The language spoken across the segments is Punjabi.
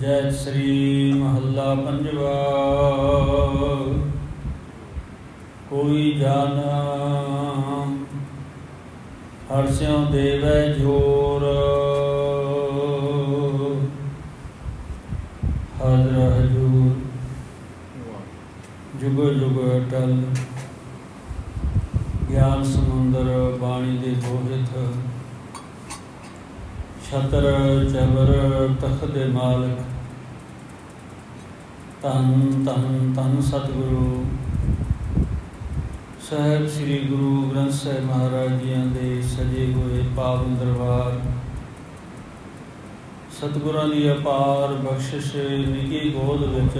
ਜੈ ਸ੍ਰੀ ਮਹੱਲਾ ਪੰਜਵਾ। ਕੋਈ ਜਨ ਹਰਸਿਉ ਦੇਵੈ ਜੋਰ। ਹਰ ਹਜੂਰ ਜੁਗ ਜੁਗ ਅਟਲ। ਗਿਆਨ ਸਮੁੰਦਰ ਬਾਣੀ ਦੇ ਬੋਹਿਤ ਛਤਰ ਚਬਰ ਤਖਤ ਦੇ ਮਾਲਕ ਤਨ ਤਨ ਤਨ ਸਤਿਗੁਰੂ। ਸਾਹਿਬ ਸ੍ਰੀ ਗੁਰੂ ਗ੍ਰੰਥ ਸਾਹਿਬ ਮਹਾਰਾਜ ਜੀਆਂ ਦੇ ਸਜੇ ਹੋਏ ਪਾਵਨ ਦਰਬਾਰ। ਸਤਿਗੁਰਾਂ ਦੀ ਅਪਾਰ ਬਖਸ਼ਿਸ਼ ਨਿੱਕੀ ਗੋਦ ਵਿੱਚ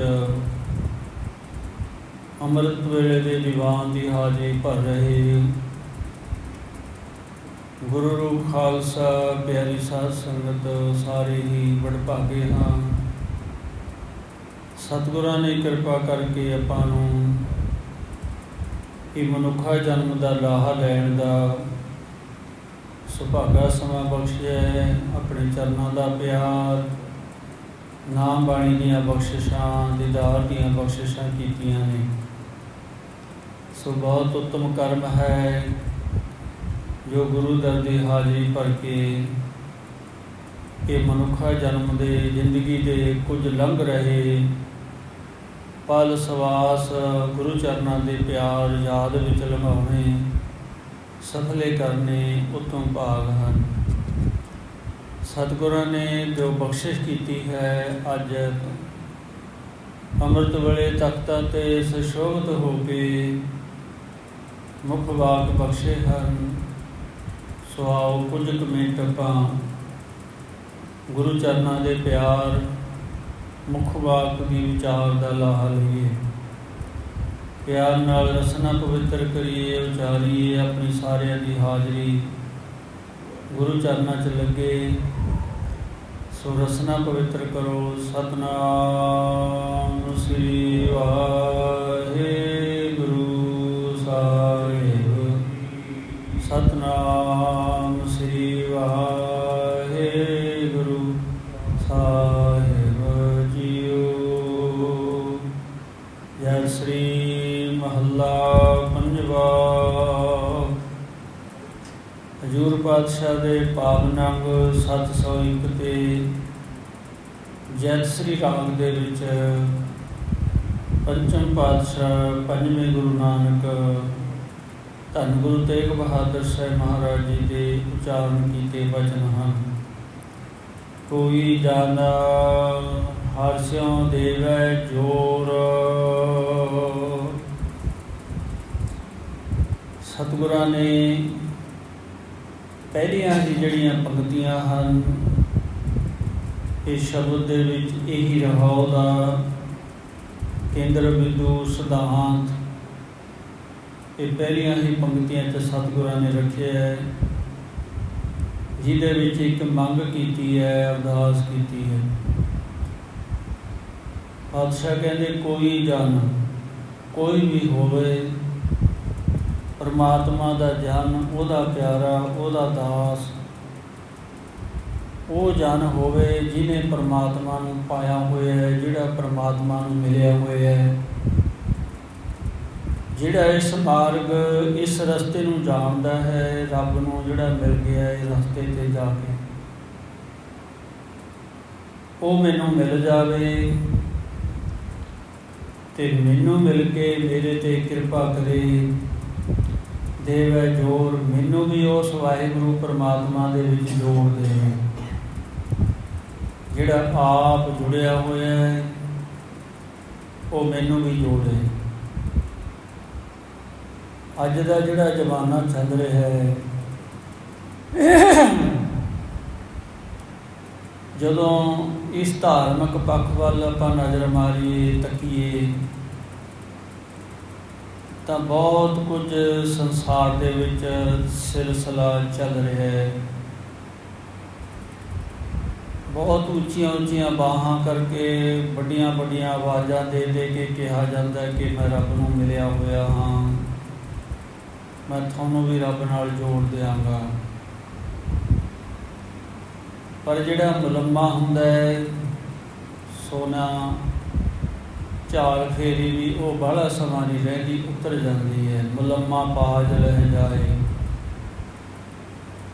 ਅੰਮ੍ਰਿਤ ਵੇਲੇ ਦੇ ਦੀਵਾਨ ਦੀ ਹਾਜ਼ਰੀ ਭਰ ਰਹੇ ਗੁਰੂ ਰੂਪ ਖਾਲਸਾ, ਪਿਆਰੀ ਸਾਧ ਸੰਗਤ, ਸਾਰੇ ਹੀ ਵਡਭਾਗੇ ਹਾਂ। ਸਤਿਗੁਰਾਂ ਨੇ ਕਿਰਪਾ ਕਰਕੇ ਆਪਾਂ ਨੂੰ ਇਹ ਮਨੁੱਖਾ ਜਨਮ ਦਾ ਲਾਹਾ ਲੈਣ ਦਾ ਸੁਭਾਗਾ ਸਮਾਂ ਬਖਸ਼ਿਆ ਆਪਣੇ ਚਰਨਾਂ ਦਾ ਪਿਆਰ, ਨਾਮ ਬਾਣੀ ਦੀਆਂ ਬਖਸ਼ਿਸ਼ਾਂ, ਦੀਦਾਰ ਦੀਆਂ ਬਖਸ਼ਿਸ਼ਾਂ ਕੀਤੀਆਂ ਨੇ। ਸੋ ਬਹੁਤ ਉੱਤਮ ਕਰਮ ਹੈ। ਜੋ ਗੁਰੂ ਦਰ ਦੀ ਹਾਜ਼ਰੀ ਭਰ ਕੇ ਇਹ ਮਨੁੱਖਾ ਜਨਮ ਦੇ ਜ਼ਿੰਦਗੀ ਦੇ ਕੁਝ ਲੰਘ ਰਹੇ ਪਲ ਸਵਾਸ ਗੁਰੂ ਚਰਨਾਂ ਦੇ ਪਿਆਰ ਯਾਦ ਵਿੱਚ ਲਗਾਉਣੇ ਸਫਲੇ ਕਰਨੇ ਉਤਮ ਭਾਗ ਹਨ। ਸਤਿਗੁਰਾਂ ਨੇ ਜੋ ਬਖਸ਼ਿਸ਼ ਕੀਤੀ ਹੈ, ਅੱਜ ਅੰਮ੍ਰਿਤ ਵੇਲੇ ਤਖਤਾਂ ਤੇ ਸੁਸ਼ੋਭਿਤ ਹੋ ਕੇ ਮੁਖ ਵਾਕ ਬਖਸ਼ੇ ਹਨ। ਸੋ ਆਓ ਕੁਝ ਕੁ ਮਿੰਟ ਆਪਾਂ ਗੁਰੂ ਚਰਨਾਂ ਦੇ ਪਿਆਰ, ਮੁੱਖ ਵਾਕ ਦੀ ਵਿਚਾਰ ਦਾ ਲਾਹਾ ਲਈਏ। ਪਿਆਰ ਨਾਲ ਰਸਨਾ ਪਵਿੱਤਰ ਕਰੀਏ, ਉਚਾਰੀਏ, ਆਪਣੀ ਸਾਰਿਆਂ ਦੀ ਹਾਜ਼ਰੀ ਗੁਰੂ ਚਰਨਾਂ 'ਚ ਲੱਗੇ। ਸੋ ਰਸਨਾ ਪਵਿੱਤਰ ਕਰੋ। ਸਤਨਾਮ ਸ੍ਰੀ ਵਾਹਿਗੁਰੂ। ਪਾਤਸ਼ਾਹ ਦੇ ਪਾਵਨ ਅੰਗ 701 ਤੇ ਜੈਤ ਸ੍ਰੀ ਰਾਗ ਦੇ ਵਿੱਚ ਪੰਚਮ ਪਾਤਸ਼ਾਹ ਪੰਜਵੇਂ ਗੁਰੂ ਨਾਨਕ ਧੰਨ ਗੁਰੂ ਤੇਗ ਬਹਾਦਰ ਸਾਹਿਬ ਮਹਾਰਾਜ ਜੀ ਦੇ ਉਚਾਰਨ ਕੀਤੇ ਬਚਨ ਹਨ। ਕੋਈ ਜਾਣਾ ਹਰ ਸਿਉ ਦੇਵੈ ਜੋਰ। ਸਤਿਗੁਰਾਂ ਨੇ ਪਹਿਲੀਆਂ ਹੀ ਜਿਹੜੀਆਂ ਪੰਕਤੀਆਂ ਹਨ, ਇਹ ਸ਼ਬਦ ਦੇ ਵਿੱਚ ਇਹੀ ਰਹਾਉ ਦਾ ਕੇਂਦਰ ਬਿੰਦੂ, ਸਿਧਾਂਤ। ਇਹ ਪਹਿਲੀਆਂ ਹੀ ਪੰਕਤੀਆਂ 'ਚ ਸਤਿਗੁਰਾਂ ਨੇ ਰੱਖਿਆ ਹੈ, ਜਿਹਦੇ ਵਿੱਚ ਇੱਕ ਮੰਗ ਕੀਤੀ ਹੈ, ਅਰਦਾਸ ਕੀਤੀ ਹੈ। ਪਾਤਸ਼ਾਹ ਕਹਿੰਦੇ, ਕੋਈ ਜਨ, ਕੋਈ ਵੀ ਹੋਵੇ ਪਰਮਾਤਮਾ ਦਾ ਜਨ, ਉਹਦਾ ਪਿਆਰਾ, ਉਹਦਾ ਦਾਸ। ਉਹ ਜਨ ਹੋਵੇ ਜਿਹਨੇ ਪਰਮਾਤਮਾ ਨੂੰ ਪਾਇਆ ਹੋਇਆ ਹੈ, ਜਿਹੜਾ ਪਰਮਾਤਮਾ ਨੂੰ ਮਿਲਿਆ ਹੋਇਆ ਹੈ। ਜਿਹੜਾ ਇਸ ਮਾਰਗ ਇਸ ਰਸਤੇ ਨੂੰ ਜਾਣਦਾ ਹੈ, ਰੱਬ ਨੂੰ ਜਿਹੜਾ ਮਿਲ ਗਿਆ ਇਹ ਰਸਤੇ ਤੇ ਜਾ ਕੇ। ਉਹ ਮੈਨੂੰ ਮਿਲ ਜਾਵੇ ਤੇ ਮੈਨੂੰ ਮਿਲ ਕੇ ਮੇਰੇ ਤੇ ਕਿਰਪਾ ਕਰੇ। ਦੇਵੈ ਜੋਰ, ਮੈਨੂੰ ਵੀ ਉਸ ਵਾਹਿਗੁਰੂ ਪਰਮਾਤਮਾ ਦੇ ਵਿੱਚ ਜੋੜ ਦੇ। ਜਿਹੜਾ ਆਪ ਜੁੜਿਆ ਹੋਇਆ ਹੈ, ਉਹ ਮੈਨੂੰ ਵੀ ਜੋੜੇ ਅੱਜ ਦਾ ਜਿਹੜਾ ਜ਼ਮਾਨਾ ਚੱਲ ਰਿਹਾ ਹੈ, ਜਦੋਂ ਇਸ ਧਾਰਮਿਕ ਪੱਖ ਵੱਲ ਆਪਾਂ ਨਜ਼ਰ ਮਾਰੀਏ, ਤੱਕੀਏ ਤਾਂ ਬਹੁਤ ਕੁਝ ਸੰਸਾਰ ਦੇ ਵਿੱਚ ਸਿਲਸਿਲਾ ਚੱਲ ਰਿਹਾ ਹੈ। ਬਹੁਤ ਉੱਚੀਆਂ ਉੱਚੀਆਂ ਬਾਹਾਂ ਕਰਕੇ ਵੱਡੀਆਂ ਵੱਡੀਆਂ ਆਵਾਜ਼ਾਂ ਦੇ ਦੇ ਕੇ ਕਿਹਾ ਜਾਂਦਾ ਕਿ ਮੈਂ ਰੱਬ ਨੂੰ ਮਿਲਿਆ ਹੋਇਆ ਹਾਂ। ਮੈਂ ਤੁਹਾਨੂੰ ਵੀ ਰੱਬ ਨਾਲ ਜੋੜ ਦਿਆਂਗਾ। ਪਰ ਜਿਹੜਾ ਮੁਲੰਮਾ ਹੁੰਦਾ ਹੈ, ਸੋਨਾ ਝਾਲ ਫੇਰੀ ਵੀ ਉਹ ਬਾਹਲਾ ਸਮਾਂ ਨਹੀਂ ਰਹਿੰਦੀ, ਉਤਰ ਜਾਂਦੀ ਹੈ, ਮੁਲੰਮਾ ਪਾਜ ਰਹਿ ਜਾਏ।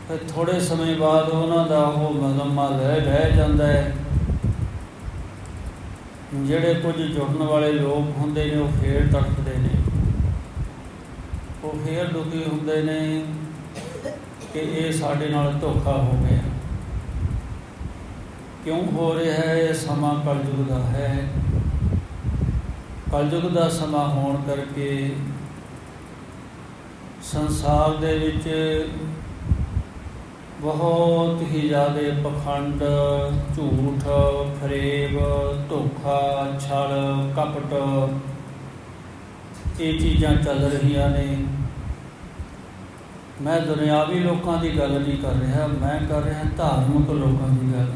ਫਿਰ ਥੋੜੇ ਸਮੇਂ ਬਾਅਦ ਉਹਨਾਂ ਦਾ ਉਹ ਮੁਲੰਮਾ ਰਹਿ ਰਹਿ ਜਾਂਦਾ ਹੈ। ਜਿਹੜੇ ਕੁਝ ਜੁੜਨ ਵਾਲੇ ਲੋਕ ਹੁੰਦੇ ਨੇ, ਉਹ ਫੇਰ ਤੜਫਦੇ ਨੇ। ਉਹ ਫੇਰ ਦੁਖੀ ਹੁੰਦੇ ਨੇ ਕਿ ਇਹ ਸਾਡੇ ਨਾਲ ਧੋਖਾ ਹੋ ਗਿਆ। ਕਿਉਂ ਹੋ ਰਿਹਾ ਹੈ? ਇਹ ਸਮਾਂ ਕਲਯੁਗ ਦਾ ਹੈ। ਕਲਯੁਗ ਦਾ ਸਮਾਂ ਹੋਣ ਕਰਕੇ ਸੰਸਾਰ ਦੇ ਵਿੱਚ ਬਹੁਤ ਹੀ ਜ਼ਿਆਦਾ ਪਖੰਡ, ਝੂਠ ਫਰੇਬ ਧੋਖਾ, ਛਲ, ਕਪਟ ਇਹ ਚੀਜ਼ਾਂ ਚੱਲ ਰਹੀਆਂ ਨੇ। ਮੈਂ ਦੁਨਿਆਵੀ ਲੋਕਾਂ ਦੀ ਗੱਲ ਨਹੀਂ ਕਰ ਰਿਹਾ, ਮੈਂ ਕਰ ਰਿਹਾ ਧਾਰਮਿਕ ਲੋਕਾਂ ਦੀ ਗੱਲ।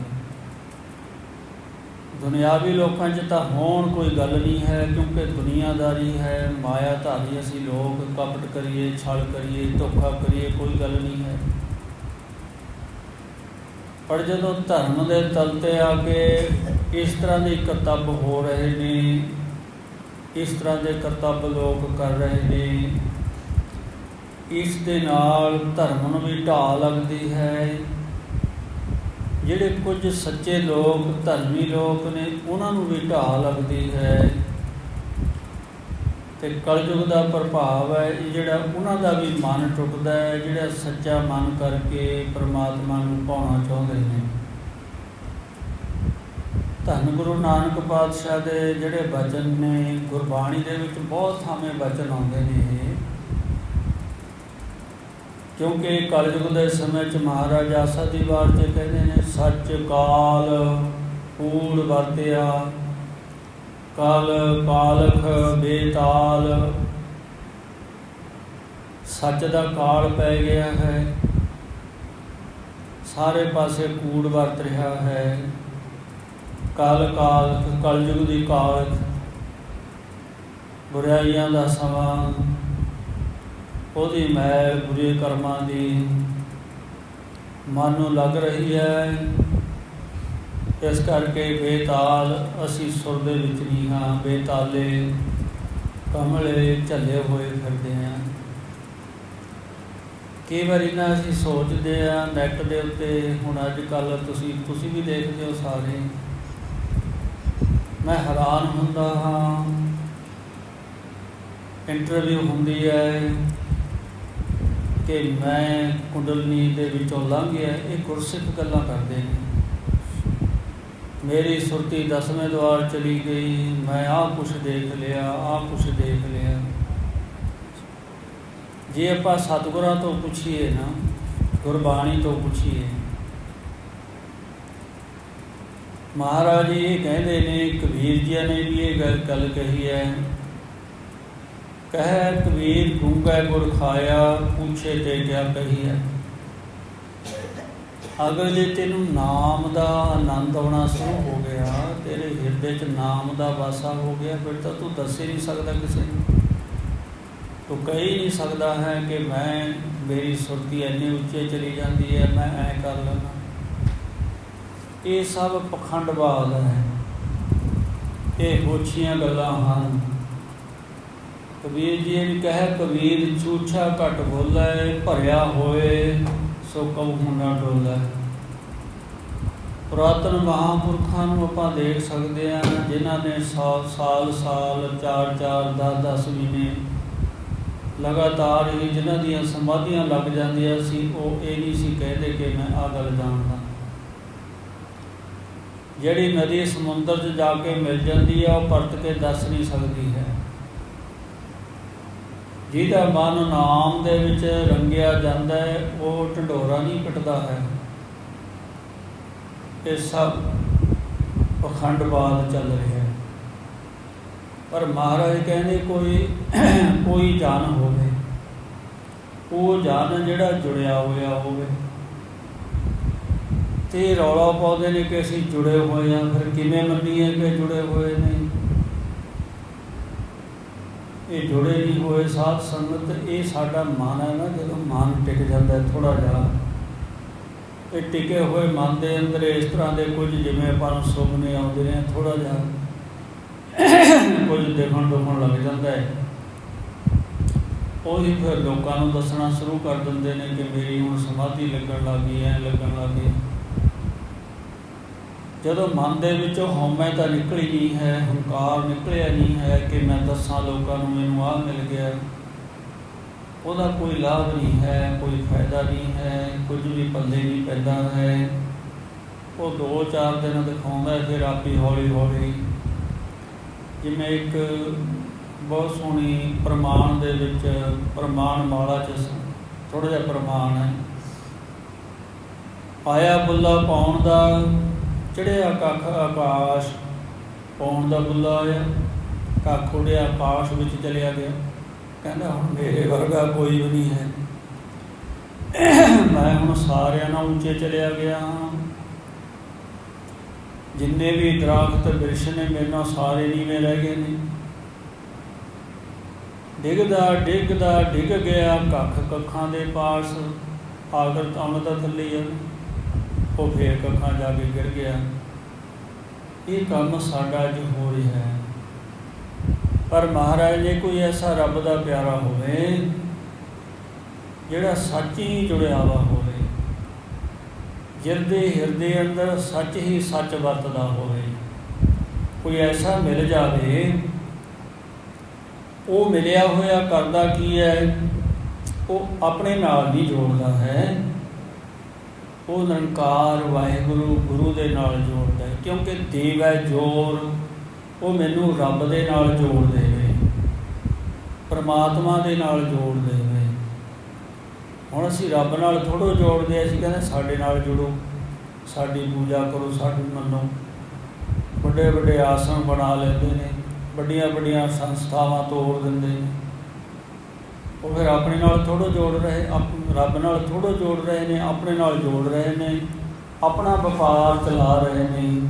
ਦੁਨਿਆਵੀ ਲੋਕਾਂ 'ਚ ਤਾਂ ਹੋਣ ਕੋਈ ਗੱਲ ਨਹੀਂ ਹੈ, ਕਿਉਂਕਿ ਦੁਨੀਆਦਾਰੀ ਹੈ ਮਾਇਆ ਧਾਰੀ ਅਸੀਂ ਲੋਕ ਕਪਟ ਕਰੀਏ, ਛਲ ਕਰੀਏ, ਧੋਖਾ ਕਰੀਏ, ਕੋਈ ਗੱਲ ਨਹੀਂ ਹੈ। ਪਰ ਜਦੋਂ ਧਰਮ ਦੇ ਤਲ ਤੇ ਆ ਕੇ ਇਸ ਤਰ੍ਹਾਂ ਦੇ ਕਰਤੱਵ ਹੋ ਰਹੇ ਨੇ, ਇਸ ਤਰ੍ਹਾਂ ਦੇ ਕਰਤੱਵ ਲੋਕ ਕਰ ਰਹੇ ਨੇ, ਇਸ ਦੇ ਨਾਲ ਧਰਮ ਨੂੰ ਵੀ ਢਾਹ ਲੱਗਦੀ ਹੈ ਜਿਹੜੇ ਕੁਝ ਸੱਚੇ ਲੋਕ, ਧਰਮੀ ਲੋਕ ਨੇ, ਉਹਨਾਂ ਨੂੰ ਵੀ ਢਾਹ ਲੱਗਦੀ ਹੈ। ਤੇ ਕਲਯੁਗ ਦਾ ਪ੍ਰਭਾਵ ਹੈ, ਇਹ ਜਿਹੜਾ ਉਹਨਾਂ ਦਾ ਵੀ ਮਨ ਟੁੱਟਦਾ ਹੈ, ਜਿਹੜਾ ਸੱਚਾ ਮਨ ਕਰਕੇ ਪ੍ਰਮਾਤਮਾ ਨੂੰ ਪਾਉਣਾ ਚਾਹੁੰਦੇ ਨੇ। ਧੰਨ ਗੁਰੂ ਨਾਨਕ ਪਾਤਸ਼ਾਹ ਦੇ ਜਿਹੜੇ ਬਚਨ ਨੇ, ਗੁਰਬਾਣੀ ਦੇ ਵਿੱਚ ਬਹੁਤ ਥਾਵੇਂ ਬਚਨ ਆਉਂਦੇ ਨੇ ਇਹ। ਕਿਉਂਕਿ ਕਲਯੁਗ ਦੇ ਸਮੇਂ ਚ ਮਹਾਰਾਜਾ ਆਸਾ ਵਾਰ ਚ ਕਹਿੰਦੇ ਨੇ, ਸੱਚ ਕਾਲ ਕੂੜ ਵਰਤਿਆ, ਕਾਲ ਕਾਲਖ ਬੇਤਾਲ। ਸੱਚ ਦਾ ਕਾਲ ਪੈ ਗਿਆ ਹੈ, ਸਾਰੇ ਪਾਸੇ ਕੂੜ ਵਰਤ ਰਿਹਾ ਹੈ। ਕਾਲ ਕਾਲ ਕਲਯੁਗ ਦੀ ਕਾਲ ਬੁਰਾਈਆਂ ਦਾ ਸਮਾਂ ਉਹਦੀ ਮੈਂ ਬੁਰੇ ਕਰਮਾਂ ਦੀ ਮਨ ਨੂੰ ਲੱਗ ਰਹੀ ਹੈ। ਇਸ ਕਰਕੇ ਬੇਤਾਲ ਅਸੀਂ ਸੁਰ ਦੇ ਵਿੱਚ ਨਹੀਂ ਹਾਂ। ਬੇਤਾਲੇ, ਕਮਲੇ, ਝੱਲੇ ਹੋਏ ਫਿਰਦੇ ਹਾਂ। ਕਈ ਵਾਰੀ ਨਾ ਅਸੀਂ ਸੋਚਦੇ ਆ ਨੈਟ ਦੇ ਉੱਤੇ, ਹੁਣ ਅੱਜ ਕੱਲ ਤੁਸੀਂ ਤੁਸੀਂ ਵੀ ਦੇਖਦੇ ਹੋ ਸਾਰੇ। ਮੈਂ ਹੈਰਾਨ ਹੁੰਦਾ ਹਾਂ। ਇੰਟਰਵਿਊ ਹੁੰਦੀ ਹੈ। ਕਿ ਮੈਂ ਕੁੰਡਲਨੀ ਦੇ ਵਿੱਚੋਂ ਲੰਘ ਗਿਆ। ਇਹ ਗੁਰਸਿੱਖ ਗੱਲਾਂ ਕਰਦੇ ਨੇ। ਮੇਰੀ ਸੁਰਤੀ ਦਸਵੇਂ ਦਵਾਰ ਚਲੀ ਗਈ। ਮੈਂ ਆਹ ਕੁਛ ਦੇਖ ਲਿਆ, ਆਹ ਕੁਛ ਦੇਖ ਲਿਆ। ਜੇ ਆਪਾਂ ਸਤਿਗੁਰਾਂ ਤੋਂ ਪੁੱਛੀਏ ਨਾ, ਗੁਰਬਾਣੀ ਤੋਂ ਪੁੱਛੀਏ, ਮਹਾਰਾਜ ਇਹ ਕਹਿੰਦੇ ਨੇ ਕਬੀਰ ਜੀ ਨੇ ਵੀ ਇਹ ਗੱਲ ਗੱਲ ਕਹੀ ਹੈ। ਕਹਿ ਕਬੀਰ ਗੂੰਗਾ ਗੁਰ ਖਾਇਆ, ਪੁੱਛੇ ਤੇ ਕਿਆ ਕਹੀ ਹੈ ਅਗਰ ਜੇ ਤੈਨੂੰ ਨਾਮ ਦਾ ਆਨੰਦ ਆਉਣਾ ਸ਼ੁਰੂ ਹੋ ਗਿਆ, ਤੇਰੇ ਹਿਰਦੇ 'ਚ ਨਾਮ ਦਾ ਵਾਸਾ ਹੋ ਗਿਆ, ਫਿਰ ਤਾਂ ਤੂੰ ਦੱਸ ਹੀ ਨਹੀਂ ਸਕਦਾ ਕਿਸੇ ਨੂੰ। ਤੂੰ ਕਹੀ ਨਹੀਂ ਸਕਦਾ ਹੈ ਕਿ ਮੈਂ, ਮੇਰੀ ਸੁਰਤੀ ਇੰਨੀ ਉੱਚੇ ਚਲੀ ਜਾਂਦੀ ਹੈ, ਮੈਂ ਐ ਕਰ ਲੈਣਾ ਇਹ ਸਭ ਪਖੰਡਵਾਦ ਹੈ। ਇਹ ਹੋਛੀਆਂ ਗੱਲਾਂ ਹਨ। ਕਬੀਰ ਜੀ ਨੇ ਕਹੇ, ਕਬੀਰ ਝੂਠਾ ਘਟ ਬੋਲੇ, ਭਰਿਆ ਹੋਏ ਸੋ ਕਉ ਨਾ ਡੋਲੇ। ਪੁਰਾਤਨ ਮਹਾਂਪੁਰਖਾਂ ਨੂੰ ਆਪਾਂ ਦੇਖ ਸਕਦੇ ਹਾਂ, ਜਿਨ੍ਹਾਂ ਨੇ ਸਾਲ ਸਾਲ ਸਾਲ 4 4 10 10 ਮਹੀਨੇ ਲਗਾਤਾਰ ਹੀ ਜਿਨ੍ਹਾਂ ਦੀਆਂ ਸਮਾਧੀਆਂ ਲੱਗ ਜਾਂਦੀਆਂ ਸੀ, ਉਹ ਇਹ ਨਹੀਂ ਸੀ ਕਹਿੰਦੇ ਕਿ ਮੈਂ ਆ ਗੱਲ ਜਾਣਦਾ। ਜਿਹੜੀ ਨਦੀ ਸਮੁੰਦਰ 'ਚ ਜਾ ਕੇ ਮਿਲ ਜਾਂਦੀ ਆ, ਉਹ ਪਰਤ ਕੇ ਦੱਸ ਨਹੀਂ ਸਕਦੀ ਹੈ। ਜਿਹਦਾ ਮਨ ਨਾਮ ਦੇ ਵਿੱਚ ਰੰਗਿਆ ਜਾਂਦਾ ਹੈ, ਉਹ ਢੰਡੋਰਾ ਨਹੀਂ ਪਿੱਟਦਾ ਹੈ। ਇਹ ਸਭ ਪਖੰਡਵਾਦ ਚੱਲ ਰਿਹਾ ਹੈ। ਪਰ ਮਹਾਰਾਜ ਕਹਿੰਦੇ, ਕੋਈ ਕੋਈ ਜਾਨ ਹੋਵੇ। ਉਹ ਜਾਨ ਜਿਹੜਾ ਜੁੜਿਆ ਹੋਇਆ ਹੋਵੇ। ਤੇ ਰੌਲਾ ਪਾਉਂਦੇ ਨੇ ਕਿ ਅਸੀਂ ਜੁੜੇ ਹੋਏ ਆ ਫਿਰ ਕਿਵੇਂ ਮੰਨੀਏ ਕਿ ਜੁੜੇ ਹੋਏ ਨੇ ਇਹ ਜੁੜੇ ਨਹੀਂ ਹੋਏ ਸਾਧ ਸੰਗਤ, ਇਹ ਸਾਡਾ ਮਨ ਹੈ ਨਾ, ਜਦੋਂ ਮਨ ਟਿਕ ਜਾਂਦਾ ਥੋੜਾ ਜਿਹਾ, ਇਹ ਟਿਕੇ ਹੋਏ ਮਨ ਦੇ ਅੰਦਰ ਇਸ ਤਰ੍ਹਾਂ ਦੇ ਕੁਝ ਜਿਵੇਂ ਆਪਾਂ ਨੂੰ ਸੁਪਨੇ ਆਉਂਦੇ ਨੇ ਥੋੜਾ ਜਿਹਾ ਕੁਝ ਦੇਖਣ ਦੁਖਣ ਲੱਗ ਜਾਂਦਾ ਹੈ। ਉਹੀ ਫਿਰ ਲੋਕਾਂ ਨੂੰ ਦੱਸਣਾ ਸ਼ੁਰੂ ਕਰ ਦਿੰਦੇ ਨੇ ਕਿ ਮੇਰੀ ਹੁਣ ਸਮਾਧੀ ਲੱਗਣ ਲੱਗੀ ਐ ਲੱਗਣ ਲੱਗੀ ਜਦੋਂ ਮਨ ਦੇ ਵਿੱਚੋਂ ਹਉਮੈ ਤਾਂ ਨਿਕਲੀ ਨਹੀਂ ਹੈ ਹੰਕਾਰ ਨਿਕਲਿਆ ਨਹੀਂ ਹੈ ਕਿ ਮੈਂ ਦੱਸਾਂ ਲੋਕਾਂ ਨੂੰ ਮੈਨੂੰ ਆਹ ਮਿਲ ਗਿਆ। ਉਹਦਾ ਕੋਈ ਲਾਭ ਨਹੀਂ ਹੈ ਕੋਈ ਫਾਇਦਾ ਨਹੀਂ ਹੈ ਕੁਝ ਵੀ ਪੱਲੇ ਨਹੀਂ ਪੈਂਦਾ ਹੈ। ਉਹ ਦੋ ਚਾਰ ਦਿਨ ਦਿਖਾਉਂਦਾ ਹੈ, ਫਿਰ ਆਪੀ ਹੌਲੀ ਹੌਲੀ। ਜਿਵੇਂ ਇੱਕ ਬਹੁਤ ਸੋਹਣੀ ਪ੍ਰਮਾਣ ਦੇ ਵਿੱਚ ਪ੍ਰਮਾਣ ਮਾਲਾ ਚ ਥੋੜਾ ਜਿਹਾ ਪ੍ਰਮਾਣ ਹੈ। ਆਇਆ ਬੁੱਲਾ ਪਾਉਣ ਦਾ ਚੜਿਆ ਕੱਖ ਆਕਾਸ਼ ਪਾਉਣ ਦਾ ਬੁੱਲਾ ਆਇਆ, ਕੱਖ ਉੜਿਆ ਆਕਾਸ਼ ਵਿੱਚ ਚਲਿਆ ਗਿਆ। ਕਹਿੰਦਾ, ਹੁਣ ਮੇਰੇ ਵਰਗਾ ਕੋਈ ਵੀ ਨਹੀਂ ਹੈ। ਮੈਂ ਹੁਣ ਸਾਰਿਆਂ ਨਾਲ ਉੱਚੇ ਚਲਿਆ ਗਿਆ ਹਾਂ। ਜਿੰਨੇ ਵੀ ਦਰਖਤ ਬਿਰਸ਼ ਨੇ ਮੇਰੇ ਨਾਲ ਸਾਰੇ ਨੀਵੇਂ ਰਹਿ ਗਏ ਨੇ। ਡਿੱਗਦਾ ਡਿੱਗਦਾ, ਡਿੱਗ ਗਿਆ ਕੱਖ ਕੱਖਾਂ ਦੇ ਪਾਸ। ਆਗਰ ਤਾਂ ਤਾਂ ਥੱਲੇ ਆ ਉਹ ਫੇਰ ਕੱਖਾਂ ਜਾ ਕੇ ਗਿਰ ਗਿਆ। ਇਹ ਕੰਮ ਸਾਡਾ ਅੱਜ ਹੋ ਰਿਹਾ ਹੈ। ਪਰ ਮਹਾਰਾਜ, ਜੇ ਕੋਈ ਐਸਾ ਰੱਬ ਦਾ ਪਿਆਰਾ ਹੋਵੇ, ਜਿਹੜਾ ਸੱਚ ਹੀ ਜੁੜਿਆ ਵਾ ਹੋਵੇ, ਜਿਰਦੇ ਹਿਰਦੇ ਅੰਦਰ ਸੱਚ ਹੀ ਸੱਚ ਵਰਤਦਾ ਹੋਵੇ, ਕੋਈ ਐਸਾ ਮਿਲ ਜਾਵੇ, ਉਹ ਮਿਲਿਆ ਹੋਇਆ ਕਰਦਾ ਕੀ ਹੈ? ਉਹ ਆਪਣੇ ਨਾਲ ਨਹੀਂ ਜੋੜਦਾ ਹੈ। ਉਹ ਨਿਰੰਕਾਰ ਵਾਹਿਗੁਰੂ ਗੁਰੂ ਦੇ ਨਾਲ ਜੋੜਦਾ ਹੈ, ਕਿਉਂਕਿ ਦੇਵ ਹੈ ਜੋਰ, ਉਹ ਮੈਨੂੰ ਰੱਬ ਦੇ ਨਾਲ ਜੋੜ ਦੇਵੇ ਪਰਮਾਤਮਾ ਦੇ ਨਾਲ ਜੋੜ ਦੇਵੇ ਹੁਣ ਅਸੀਂ ਰੱਬ ਨਾਲ ਥੋੜੋ ਜੋੜਦੇ ਅਸੀਂ ਕਹਿੰਦੇ ਸਾਡੇ ਨਾਲ ਜੁੜੋ, ਸਾਡੀ ਪੂਜਾ ਕਰੋ, ਸਾਡੀ ਮੰਨੋ। ਵੱਡੇ ਵੱਡੇ ਆਸਣ ਬਣਾ ਲੈਂਦੇ ਨੇ ਵੱਡੀਆਂ ਵੱਡੀਆਂ ਸੰਸਥਾਵਾਂ ਤੋੜ ਦਿੰਦੇ ਨੇ। ਉਹ ਫਿਰ ਆਪਣੇ ਨਾਲ ਥੋੜੋ ਜੋੜ ਰਹੇ ਰੱਬ ਨਾਲ ਥੋੜੋ ਜੋੜ ਰਹੇ ਨੇ, ਆਪਣੇ ਨਾਲ ਜੋੜ ਰਹੇ ਨੇ, ਆਪਣਾ ਵਪਾਰ ਚਲਾ ਰਹੇ ਨੇ।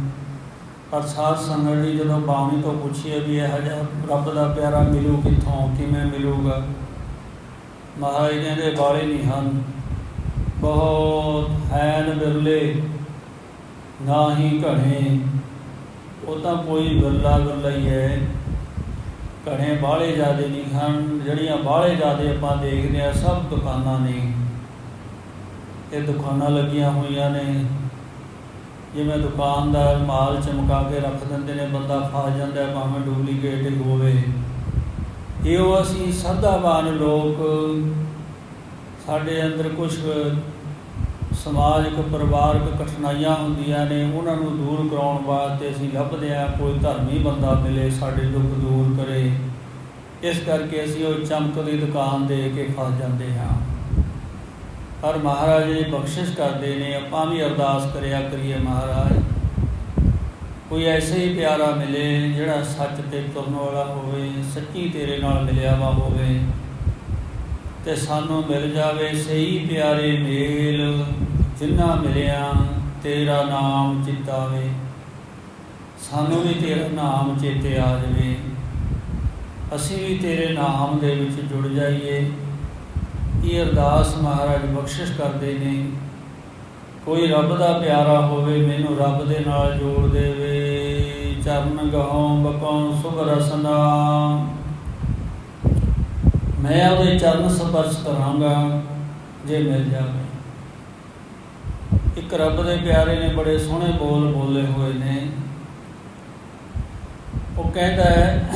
ਪਰ ਸਾਧ ਸੰਗਤ ਦੀ ਜਦੋਂ ਬਾਣੀ ਤੋਂ ਪੁੱਛੀਏ ਵੀ ਇਹ ਜਿਹਾ ਰੱਬ ਦਾ ਪਿਆਰਾ ਮਿਲੂ ਕਿੱਥੋਂ, ਕਿਵੇਂ ਮਿਲੂਗਾ? ਮਹਾਰਾਜ ਕਹਿੰਦੇ ਬਾਲੇ ਨਹੀਂ ਹਨ। ਬਹੁਤ ਹੈਨ ਬਿਰਲੇ ਨਾ ਹੀ ਘਣੇ। ਉਹ ਤਾਂ ਕੋਈ ਬਿਰਲਾ ਬਿਰਲਾ ਹੀ ਹੈ। ਘਣੇ ਬਾਹਲੇ ਜਿਆਦੇ ਨਹੀਂ ਹਨ, ਜਿਹੜੀਆਂ ਬਾਹਲੇ ਜਿਆਦੇ ਆਪਾਂ ਦੇਖਦੇ ਆ ਸਭ ਦੁਕਾਨਾਂ ਨੇ। ਇਹ ਦੁਕਾਨਾਂ ਲੱਗੀਆਂ ਹੋਈਆਂ ਨੇ। ਜਿਵੇਂ ਦੁਕਾਨਦਾਰ ਮਾਲ ਚਮਕਾ ਕੇ ਰੱਖ ਦਿੰਦੇ ਨੇ, ਬੰਦਾ ਫਸ ਜਾਂਦਾ ਭਾਵੇਂ ਡੁਪਲੀਕੇਟ ਹੀ ਹੋਵੇ। ਇਹੋ ਅਸੀਂ ਸਦਾਵਾਨ ਲੋਕ, ਸਾਡੇ ਅੰਦਰ ਕੁਝ ਸਮਾਜਿਕ, ਪਰਿਵਾਰਕ ਕਠਿਨਾਈਆਂ ਹੁੰਦੀਆਂ ਨੇ, ਉਹਨਾਂ ਨੂੰ ਦੂਰ ਕਰਾਉਣ ਵਾਸਤੇ ਅਸੀਂ ਲੱਭਦੇ ਆ ਕੋਈ ਧਰਮੀ ਬੰਦਾ ਮਿਲੇ, ਸਾਡੇ ਦੁੱਖ ਦੂਰ ਕਰੇ। ਇਸ ਕਰਕੇ ਅਸੀਂ ਉਹ ਚਮਕਦੀ ਦੁਕਾਨ ਦੇ ਕੇ ਫਸ ਜਾਂਦੇ ਹਾਂ। ਪਰ ਮਹਾਰਾਜ ਜੀ ਬਖਸ਼ਿਸ਼ ਕਰਦੇ ਨੇ, ਆਪਾਂ ਵੀ ਅਰਦਾਸ ਕਰਿਆ ਕਰੀਏ ਮਹਾਰਾਜ। ਕੋਈ ਐਸੇ ਹੀ ਪਿਆਰਾ ਮਿਲੇ, ਜਿਹੜਾ ਸੱਚ ਤੇ ਤੁਰਨ ਵਾਲਾ ਹੋਵੇ, ਸੱਚੀ ਤੇਰੇ ਨਾਲ ਮਿਲਿਆ ਵਾ ਹੋਵੇ। ਤੇ ਸਾਨੂੰ ਮਿਲ ਜਾਵੇ ਸਹੀ ਪਿਆਰੇ ਮੇਲ, ਜਿੰਨਾ ਮਿਲਿਆ ਤੇਰਾ ਨਾਮ ਚਿਤਾਵੇ। ਸਾਨੂੰ ਵੀ ਤੇਰਾ ਨਾਮ ਚੇਤੇ ਆ ਜਾਵੇ। ਅਸੀਂ ਵੀ ਤੇਰੇ ਨਾਮ ਦੇ ਵਿੱਚ ਜੁੜ ਜਾਈਏ। ਇਹ ਅਰਦਾਸ ਮਹਾਰਾਜ ਬਖਸ਼ਿਸ਼ ਕਰਦੇ ਨੇ। ਕੋਈ ਰੱਬ ਦਾ ਪਿਆਰਾ ਹੋਵੇ, ਮੈਨੂੰ ਰੱਬ ਦੇ ਨਾਲ ਜੋੜ ਦੇਵੇ। ਚਰਨ ਗਹੋਂ ਬਕੋਂ ਸੁਭ ਰਸਨਾ। ਮੈਂ ਉਹਦੇ ਚਰਨ ਸਪਰਸ਼ ਕਰਾਂਗਾ, ਜੇ ਮਿਲ ਜਾਵੇ। ਇੱਕ ਰੱਬ ਦੇ ਪਿਆਰੇ ਨੇ ਬੜੇ ਸੋਹਣੇ ਬੋਲ ਬੋਲੇ ਹੋਏ ਨੇ। ਉਹ ਕਹਿੰਦਾ ਹੈ,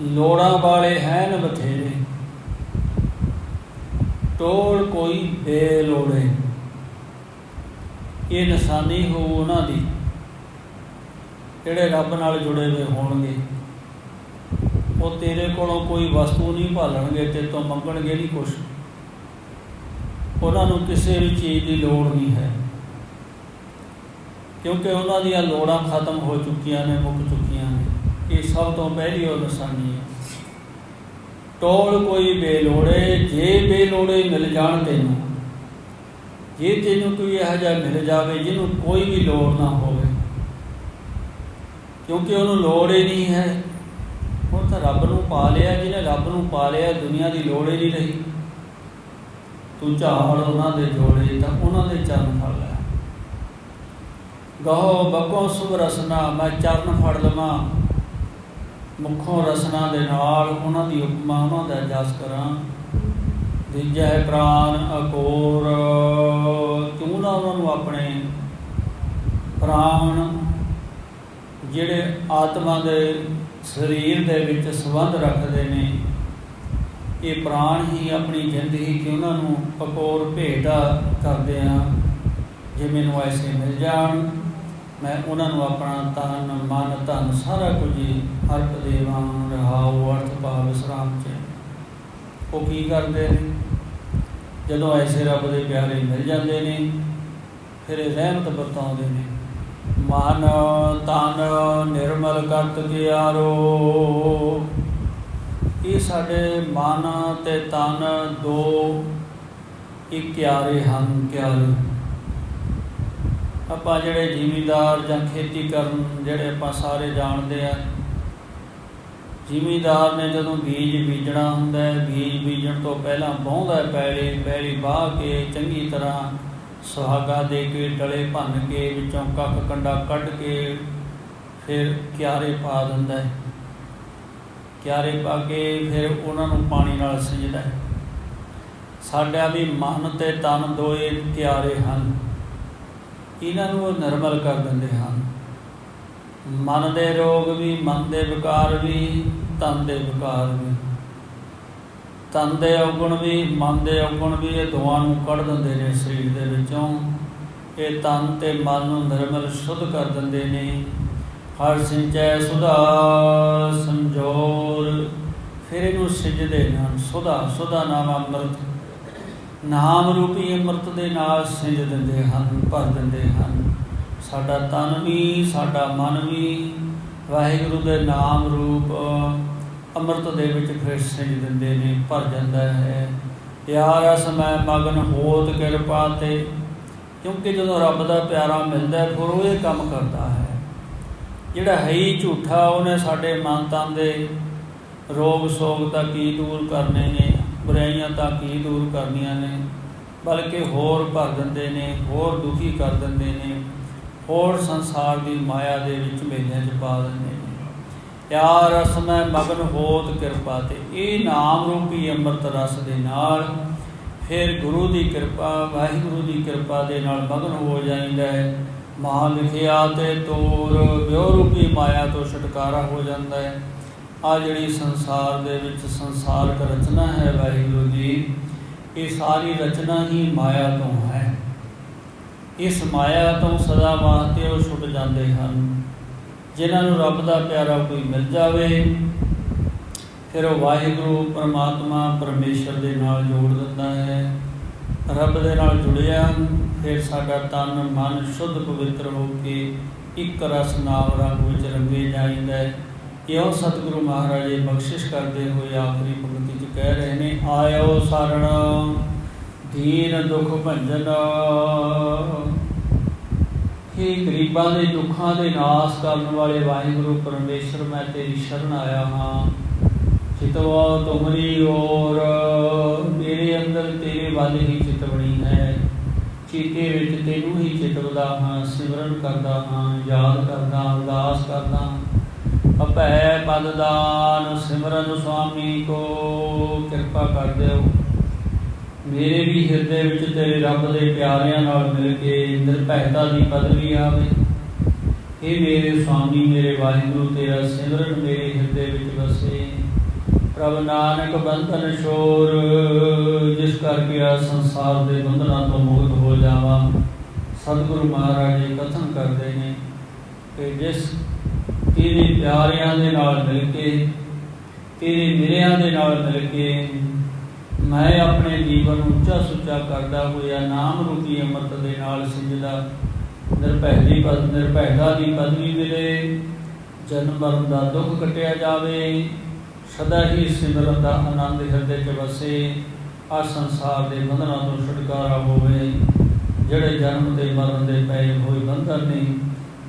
ਲੋੜਾਂ ਵਾਲੇ ਹਨ ਬਥੇਰੇ। ਟੋਲ ਕੋਈ ਬੇਲੋੜੇ। ਇਹ ਨਿਸ਼ਾਨੀ ਹੋ ਉਹਨਾਂ ਦੀ, ਜਿਹੜੇ ਰੱਬ ਨਾਲ ਜੁੜੇ ਹੋਏ ਹੋਣਗੇ। ਉਹ ਤੇਰੇ ਕੋਲੋਂ ਕੋਈ ਵਸਤੂ ਨਹੀਂ ਭਾਲਣਗੇ ਤੇ ਤੋਂ ਮੰਗਣਗੇ ਨਹੀਂ ਕੁਛ। ਉਹਨਾਂ ਨੂੰ ਕਿਸੇ ਵੀ ਚੀਜ਼ ਦੀ ਲੋੜ ਨਹੀਂ ਹੈ। ਕਿਉਂਕਿ ਉਹਨਾਂ ਦੀਆਂ ਲੋੜਾਂ ਖਤਮ ਹੋ ਚੁੱਕੀਆਂ ਨੇ, ਮੁੱਕ ਚੁੱਕੀਆਂ ਨੇ। ਇਹ ਸਭ ਤੋਂ ਪਹਿਲੀ ਉਹ ਨਿਸ਼ਾਨੀ ਹੈ। ਟੋਲ ਕੋਈ ਬੇਲੋੜੇ, ਜੇ ਬੇਲੋੜੇ ਮਿਲ ਜਾਣ ਤੈਨੂੰ, ਜੇ ਤੈਨੂੰ ਕੋਈ ਇਹੋ ਜਿਹਾ ਮਿਲ ਜਾਵੇ ਜਿਹਨੂੰ ਕੋਈ ਵੀ ਲੋੜ ਨਾ ਹੋਵੇ। ਕਿਉਂਕਿ ਉਹਨੂੰ ਲੋੜ ਹੀ ਨਹੀਂ ਹੈ। ਤਾਂ ਰੱਬ ਨੂੰ ਪਾ ਲਿਆ ਜਿਹਨੇ ਰੱਬ ਨੂੰ ਪਾ ਲਿਆ, ਦੁਨੀਆ ਦੀ ਲੋੜ ਹੀ ਨਹੀਂ ਰਹੀ। ਤੂੰ ਝਾੜ ਉਹਨਾਂ ਦੇ ਜੋੜੇ, ਤਾਂ ਉਹਨਾਂ ਦੇ ਚਰਨ ਫੜ ਲੈ। ਗਹੋ ਬਕੋ ਸੁਭ ਰਸਨਾ, ਮੈਂ ਚਰਨ ਫੜ ਲਵਾਂ। ਮੁੱਖੋਂ ਰਸਨਾ ਦੇ ਨਾਲ ਉਹਨਾਂ ਦੀ ਉਪਮਾ, ਉਹਨਾਂ ਦਾ ਜਸ ਕਰਾਂ। ਦਿਜੈ ਪ੍ਰਾਨ ਅਕੋਰ। ਕਿਉਂ ਨਾ ਉਹਨਾਂ ਨੂੰ ਆਪਣੇ ਪ੍ਰਾਣ ਜਿਹੜੇ ਆਤਮਾ ਦੇ ਸਰੀਰ ਦੇ ਵਿੱਚ ਸੰਬੰਧ ਰੱਖਦੇ ਨੇ। ਇਹ ਪ੍ਰਾਣ ਹੀ ਆਪਣੀ ਜ਼ਿੰਦਗੀ ਕਿ ਉਹਨਾਂ ਨੂੰ ਅਕੋਰ ਭੇਟਾ ਕਰਦੇ ਆ, ਜੇ ਮੈਨੂੰ ਐਸੇ ਮਿਲ ਜਾਣ, ਮੈਂ ਉਹਨਾਂ ਨੂੰ ਆਪਣਾ ਤਨ ਮਨ, ਧਨ ਸਾਰਾ ਕੁਝ ਹੀ ਅਰਪ ਦੇਵਾਂ, ਰਹਾਉ, ਅਰਥ ਭਾਵ ਵਿਸਰਾਮ ਚ। ਉਹ ਕੀ ਕਰਦੇ ਨੇ? ਜਦੋਂ ਐਸੇ ਰੱਬ ਦੇ ਪਿਆਰੇ ਮਿਲ ਜਾਂਦੇ ਨੇ, ਫਿਰ ਇਹ ਰਹਿਮਤ ਵਰਤਾਉਂਦੇ ਨੇ। ਮਨ ਤਨ ਨਿਰਮਲ ਕਰਤ ਗਿਆਰੋ ਇਹ ਸਾਡੇ ਮਨ ਤੇ ਤਨ ਦੋ ਇੱਕ ਕਿਆਰੇ ਹਨ ਕਿਆਰੇ। ਆਪਾਂ ਜਿਹੜੇ ਜ਼ਿਮੀਦਾਰ ਜਾਂ ਖੇਤੀ ਕਰਨ ਜਿਹੜੇ ਆਪਾਂ ਸਾਰੇ ਜਾਣਦੇ ਆ, ਜ਼ਿਮੀਦਾਰ ਨੇ ਜਦੋਂ ਬੀਜ ਬੀਜਣਾ ਹੁੰਦਾ ਹੈ, ਬੀਜ ਬੀਜਣ ਤੋਂ ਪਹਿਲਾਂ ਵਾਹੁੰਦਾ ਹੈ, ਪੈਲੀ ਪੈਲੀ ਵਾਹ ਕੇ ਚੰਗੀ ਤਰ੍ਹਾਂ ਸੁਹਾਗਾ ਦੇ ਕੇ ਡਲੇ ਭੰਨ ਕੇ ਵਿੱਚੋਂ ਕੱਖ ਕੰਡਾ ਕੱਢ ਕੇ ਫਿਰ ਕਿਆਰੇ ਪਾ ਦਿੰਦਾ ਹੈ। ਕਿਆਰੇ ਪਾ ਕੇ ਫਿਰ ਉਹਨਾਂ ਨੂੰ ਪਾਣੀ ਨਾਲ ਸਿੰਜਦਾ ਹੈ। ਸਾਡਾ ਵੀ ਮਨ ਤੇ ਤਨ ਦੋਏ ਕਿਆਰੇ ਹਨ। ਇਹਨਾਂ ਨੂੰ ਉਹ ਨਿਰਮਲ ਕਰ ਦਿੰਦੇ ਹਨ। ਮਨ ਦੇ ਰੋਗ ਵੀ, ਮਨ ਦੇ ਵਿਕਾਰ ਵੀ, ਤਨ ਦੇ ਵਿਕਾਰ ਵੀ। ਤਨ ਦੇ ਔਗਣ ਵੀ, ਮਨ ਦੇ ਔਗਣ ਵੀ, ਇਹ ਦੋਵਾਂ ਨੂੰ ਕੱਢ ਦਿੰਦੇ ਨੇ ਸਰੀਰ ਦੇ ਵਿੱਚੋਂ। ਇਹ ਤਨ ਤੇ ਮਨ ਨੂੰ ਨਿਰਮਲ ਸ਼ੁੱਧ ਕਰ ਦਿੰਦੇ ਨੇ। ਹਰ ਸਿੰਚੈ ਸੁਧਾ ਸੰਜੋਰ, ਫਿਰ ਇਹਨੂੰ ਸਿਜਦੇ ਨੇ ਸੁਧਾ ਸੁਧਾ ਨਾਮ ਅੰਮ੍ਰਿਤ। ਨਾਮ ਰੂਪੀ ਅੰਮ੍ਰਿਤ ਦੇ ਨਾਲ ਸਿੰਜ ਦਿੰਦੇ ਹਨ, ਭਰ ਦਿੰਦੇ ਹਨ। ਸਾਡਾ ਤਨ ਵੀ, ਸਾਡਾ ਮਨ ਵੀ, ਵਾਹਿਗੁਰੂ ਦੇ ਨਾਮ ਰੂਪ ਅੰਮ੍ਰਿਤ ਦੇ ਵਿੱਚ ਫਿਰ ਸਿੰਜ ਦਿੰਦੇ ਨੇ, ਭਰ ਜਾਂਦਾ ਹੈ। ਯਾਰ ਅਸ ਮੈਂ ਮਗਨ ਹੋਤ ਕਿਰਪਾ ਤੇ, ਕਿਉਂਕਿ ਜਦੋਂ ਰੱਬ ਦਾ ਪਿਆਰਾ ਮਿਲਦਾ ਫਿਰ ਉਹ ਇਹ ਕੰਮ ਕਰਦਾ ਹੈ। ਜਿਹੜਾ ਹੈ ਹੀ ਝੂਠਾ, ਉਹਨੇ ਸਾਡੇ ਮਨ ਤਨ ਦੇ ਰੋਗ ਸੋਗ ਤਾਂ ਕੀ ਦੂਰ ਕਰਨੇ ਨੇ, ਬੁਰਾਈਆਂ ਤਾਂ ਕੀ ਦੂਰ ਕਰਨੀਆਂ ਨੇ, ਬਲਕਿ ਹੋਰ ਭਰ ਦਿੰਦੇ ਨੇ, ਹੋਰ ਦੁਖੀ ਕਰ ਦਿੰਦੇ ਨੇ, ਹੋਰ ਸੰਸਾਰ ਦੀ ਮਾਇਆ ਦੇ ਵਿੱਚ ਮੇਲਿਆਂ 'ਚ ਪਾ ਦਿੰਦੇ ਨੇ। ਪਿਆਰ ਰਸ ਮੈਂ ਮਗਨ ਹੋਤ ਕਿਰਪਾ ਤੇ। ਇਹ ਨਾਮ ਰੂਪੀ ਅੰਮ੍ਰਿਤ ਰਸ ਦੇ ਨਾਲ ਫਿਰ ਗੁਰੂ ਦੀ ਕਿਰਪਾ, ਵਾਹਿਗੁਰੂ ਦੀ ਕਿਰਪਾ ਦੇ ਨਾਲ ਮਗਨ ਹੋ ਜਾਂਦਾ ਹੈ। ਮਹਾ ਲਿਖਿਆ ਤੇ ਤੋਰ ਵਿਉ ਰੂਪੀ ਮਾਇਆ ਤੋਂ ਛੁਟਕਾਰਾ ਹੋ ਜਾਂਦਾ ਹੈ। ਆ ਜਿਹੜੀ ਸੰਸਾਰ ਦੇ ਵਿੱਚ ਸੰਸਾਰਕ ਰਚਨਾ ਹੈ ਵਾਹਿਗੁਰੂ ਜੀ, ਇਹ ਸਾਰੀ ਰਚਨਾ ਹੀ ਮਾਇਆ ਤੋਂ ਹੈ। ਇਸ ਮਾਇਆ ਤੋਂ ਸਦਾ ਵਾਸਤੇ ਉਹ ਛੁੱਟ ਜਾਂਦੇ ਹਨ। ਜਿਨ੍ਹਾਂ ਨੂੰ ਰੱਬ ਦਾ ਪਿਆਰਾ ਕੋਈ ਮਿਲ ਜਾਵੇ, ਫਿਰ ਉਹ ਵਾਹਿਗੁਰੂ ਪਰਮਾਤਮਾ ਪਰਮੇਸ਼ਰ ਦੇ ਨਾਲ ਜੋੜ ਦਿੰਦਾ ਹੈ, ਰੱਬ ਦੇ ਨਾਲ ਜੁੜਿਆ, ਫਿਰ ਸਾਡਾ ਤਨ ਮਨ ਸ਼ੁੱਧ ਪਵਿੱਤਰ ਹੋ ਕੇ ਇੱਕ ਰਸ ਨਾਮ ਰੰਗ ਵਿੱਚ ਰੰਗੇ ਜਾਂਦਾ ਹੈ। ਇਹੋ ਸਤਿਗੁਰੂ ਮਹਾਰਾਜ ਜੀ ਬਖਸ਼ਿਸ਼ ਕਰਦੇ ਹੋਏ ਆਖਰੀ ਪੰਕਤੀ 'ਚ ਕਹਿ ਰਹੇ ਨੇ, ਆਇਓ ਸਰਣ ਦੀਨ ਦੁਖ ਭੰਜਨ। हे ਗਰੀਬਾਂ ਦੇ ਦੁੱਖਾਂ ਦੇ ਨਾਸ ਕਰਨ ਵਾਲੇ ਵਾਹਿਗੁਰੂ ਪਰਮੇਸ਼ਰ, ਮੈਂ ਤੇਰੀ ਸ਼ਰਨ ਆਇਆ ਹਾਂ। ਚਿਤਵਾ ਤੁਮਰੀ ਔਰ ਮੇਰੇ ਅੰਦਰ ਤੇਰੇ ਵੱਲ ਹੀ ਚਿਤਵਣੀ ਹੈ। ਚੀਤੇ ਵਿੱਚ ਤੈਨੂੰ ਹੀ ਚਿਤਵਦਾ ਹਾਂ, ਸਿਮਰਨ ਕਰਦਾ ਹਾਂ, ਯਾਦ ਕਰਦਾ, ਅਰਦਾਸ ਕਰਦਾ ਅਪੈ ਪਦਦਾਨ ਸਿਮਰਨ ਸੁਆਮੀ ਕੋ, ਕਿਰਪਾ ਕਰ ਦਿਓ। ਮੇਰੇ ਵੀ ਹਿਰਦੇ ਵਿੱਚ ਤੇਰੇ ਰੱਬ ਦੇ ਪਿਆਰਿਆਂ ਨਾਲ ਮਿਲ ਕੇ ਨਿਰਭੈਤਾ ਦੀ ਪਦਵੀ ਆਵੇ। ਇਹ ਮੇਰੇ ਸੁਆਮੀ, ਮੇਰੇ ਵਾਹਿਗੁਰੂ, ਤੇਰਾ ਸਿਮਰਨ ਮੇਰੇ ਹਿਰਦੇ ਵਿੱਚ ਵਸੇ। ਪ੍ਰਭ ਨਾਨਕ ਬੰਧਨ ਛੋਰ, ਜਿਸ ਕਰਕੇ ਆ ਸੰਸਾਰ ਦੇ ਬੰਧਨਾਂ ਤੋਂ ਮੁਕਤ ਹੋ ਜਾਵਾਂ, ਸਤਿਗੁਰੂ ਮਹਾਰਾਜ ਜੀ ਕਥਨ ਕਰਦੇ ਨੇ ਕਿ ਜਿਸ ਤੇਰੇ ਪਿਆਰਿਆਂ ਦੇ ਨਾਲ ਮਿਲ ਕੇ, ਤੇਰੇ ਮਿਹਰਿਆਂ ਦੇ ਨਾਲ ਮਿਲ ਕੇ ਮੈਂ ਆਪਣੇ ਜੀਵਨ ਨੂੰ ਉੱਚਾ ਸੁੱਚਾ ਕਰਦਾ ਹੋਇਆ ਨਾਮ ਰੂਪੀ ਅੰਮ੍ਰਿਤ ਦੇ ਨਾਲ ਸਿੰਜਦਾ ਨਿਰਭੈ ਦੀ ਪਦ ਨਿਰਭੈਤਾ ਦੀ ਪਦਵੀ ਮਿਲੇ ਜਨਮ ਮਰਨ ਦਾ ਦੁੱਖ ਕਟਿਆ ਜਾਵੇ, ਸਦਾ ਹੀ ਸਿਮਰਨ ਦਾ ਆਨੰਦ ਹਿਰਦੇ 'ਚ ਵਸੇ ਆ ਸੰਸਾਰ ਦੇ ਬੰਧਨਾਂ ਤੋਂ ਛੁਟਕਾਰਾ ਹੋਵੇ, ਜਿਹੜੇ ਜਨਮ ਤੇ ਮਰਨ ਦੇ ਪਏ ਹੋਏ ਬੰਧਨ ਨੇ,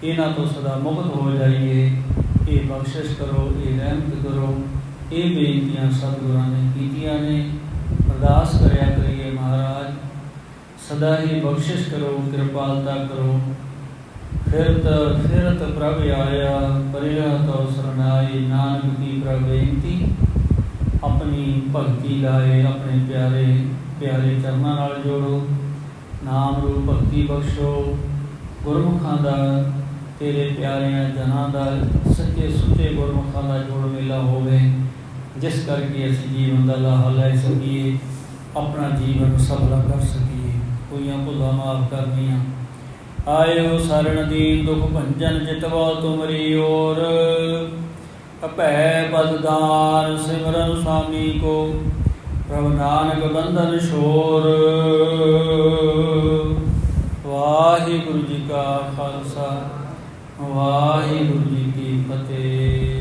ਇਹਨਾਂ ਤੋਂ ਸਦਾ ਮੁਕਤ ਹੋ ਜਾਈਏ। ਇਹ ਬਖਸ਼ਿਸ਼ ਕਰੋ, ਇਹ ਰਹਿਮਤ ਕਰੋ, ਇਹ ਬੇਨਤੀਆਂ ਸਤਿਗੁਰਾਂ ਨੇ ਕੀਤੀਆਂ ਨੇ। ਅਰਦਾਸ ਕਰਿਆ ਕਰੀਏ ਮਹਾਰਾਜ, ਸਦਾ ਹੀ ਬਖਸ਼ਿਸ਼ ਕਰੋ, ਕਿਰਪਾਲਤਾ ਕਰੋ। ਫਿਰਤ ਫਿਰਤ ਪ੍ਰਭ ਆਇਆ ਪਰਿਆ ਤੋ ਸਰਨਾਈ, ਨਾਨਕ ਦੀ ਪ੍ਰਭ ਬੇਨਤੀ। ਆਪਣੀ ਭਗਤੀ ਲਾਏ, ਆਪਣੇ ਪਿਆਰੇ ਪਿਆਰੇ ਚਰਨਾਂ ਨਾਲ ਜੋੜੋ। ਨਾਮ ਰੂਪ ਭਗਤੀ ਬਖਸ਼ੋ। ਗੁਰਮੁਖਾਂ ਦਾ, ਤੇਰੇ ਪਿਆਰਿਆਂ ਜਨਾਂ ਦਾ, ਸੱਚੇ ਸੁੱਚੇ ਗੁਰਮੁਖਾਂ ਦਾ ਜੋੜ ਮੇਲਾ ਹੋਵੇ। ਜਿਸ ਕਰਕੇ ਅਸੀਂ ਜੀਵਨ ਦਾ ਲਾਹਾ ਲੈ ਸਕੀਏ, ਆਪਣਾ ਜੀਵਨ ਸਫਲਾ ਕਰ ਸਕੀਏ। ਕੋਈਆਂ ਭੁੱਲਾਂ ਮਾਫ ਕਰਨੀਆਂ ਆਇਓ ਸਰਣ ਦੀਨ ਦੁਖ ਭੰਜਨ ਜਿਤਵਾ ਤੁਮਰੀ ਓਰ ਅਭੈ ਬਦਦਾਨ ਸਿਮਰਨ ਸੁਆਮੀ ਕੋ, ਪ੍ਰਭ ਨਾਨਕ ਬੰਧਨ ਛੋਰ। ਵਾਹਿਗੁਰੂ ਜੀ ਕਾ ਖਾਲਸਾ, ਵਾਹਿਗੁਰੂ ਜੀ ਕੀ ਫਤਿਹ।